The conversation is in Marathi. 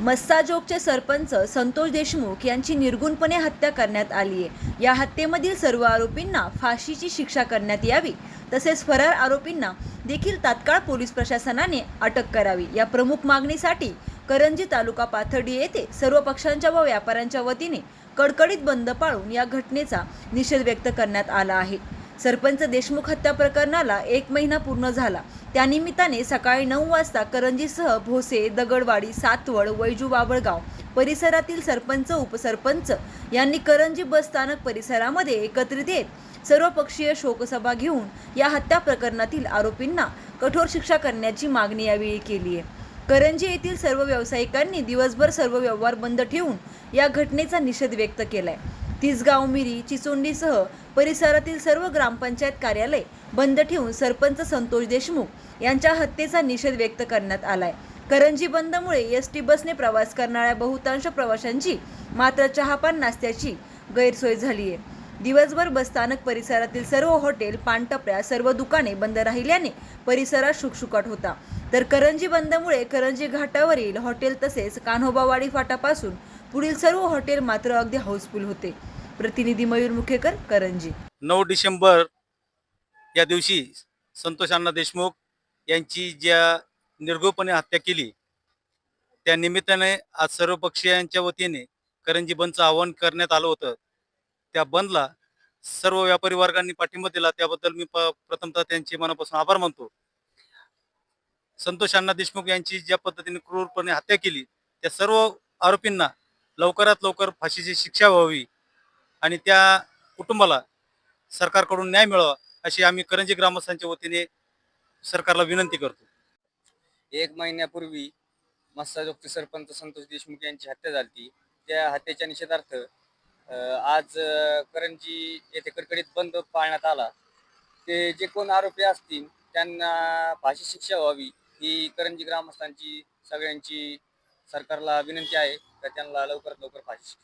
मस्साजोगचे सरपंच संतोष देशमुख यांची निर्गुणपणे हत्या करण्यात आली आहे. या हत्येमधील सर्व आरोपींना फाशीची शिक्षा करण्यात यावी तसेच फरार आरोपींना देखील तात्काळ पोलीस प्रशासनाने अटक करावी. या प्रमुख मागणीसाठी करंजी तालुका पाथर्डी येथे सर्व पक्षांच्या व व्यापाऱ्यांच्या वतीने कडकडीत बंद पाळून या घटनेचा निषेध व्यक्त करण्यात आला आहे. सरपंच देशमुख हत्या प्रकरणाला एक महिना पूर्ण झाला. त्यानिमित्ताने सकाळी नऊ वाजता करंजीसह भोसे दगडवाडी सातवड वैजू बाबळगाव परिसरातील सरपंच उपसरपंच यांनी करंजी बस स्थानक परिसरामध्ये एकत्रित येत सर्वपक्षीय शोकसभा घेऊन या हत्या प्रकरणातील आरोपींना कठोर शिक्षा करण्याची मागणी यावेळी केली आहे. करंजी येथील सर्व व्यावसायिकांनी दिवसभर सर्व व्यवहार बंद ठेवून या घटनेचा निषेध व्यक्त केला आहे तिसगाव मिरी चिचोंडीसह परिसरातील सर्व ग्रामपंचायत कार्यालय बंद ठेवून सरपंच संतोष देशमुख यांच्या हत्येचा निषेध व्यक्त करण्यात आलाय. करंजी बंदमुळे एस टी बसने प्रवास करणाऱ्या बहुतांश प्रवाशांची मात्र चहापान नाश्त्याची गैरसोय झाली आहे. दिवसभर बसस्थानक परिसरातील सर्व हॉटेल पानटपऱ्या सर्व दुकाने बंद राहिल्याने परिसरात शुकशुकाट होता. तर करंजी बंदमुळे करंजी घाटावरील हॉटेल तसेच कान्होबावाडी फाटापासून पुढील सर्व हॉटेल मात्र अगदी हाऊसफुल होते. प्रतिनिधी मयूर मुखेकर करंजी. नऊ डिसेंबर या दिवशी संतोष अण्णा देशमुख यांची ज्या निर्घोपणे हत्या केली त्या निमित्ताने आज सर्व पक्षीयांच्या वतीने करंजी बंदचं आवाहन करण्यात आलं होतं. त्या बंदला सर्व व्यापारी वर्गांनी पाठिंबा दिला. त्याबद्दल मी प्रथमतः त्यांचे मनापासून आभार मानतो. संतोष अण्णा देशमुख यांची ज्या पद्धतीने क्रूरपणे हत्या केली त्या सर्व आरोपींना लवकरात लवकर फाशीची शिक्षा व्हावी आणि त्या कुटुंबाला सरकारकडून न्याय मिळावा अशी आम्ही करंजी ग्रामस्थांच्या वतीने सरकारला विनंती करतो. एक महिन्यापूर्वी मस्साजोगचे सरपंच संतोष देशमुख यांची हत्या झाली त्या हत्येच्या निषेधार्थ आज करंजी येथे कडकडीत बंद पाळण्यात आला. ते जे कोण आरोपी असतील त्यांना फाशी शिक्षा व्हावी ही करंजी ग्रामस्थांची सगळ्यांची सरकारला विनंती आहे. तर त्यांना लवकरात लवकर फाशी शिक्षा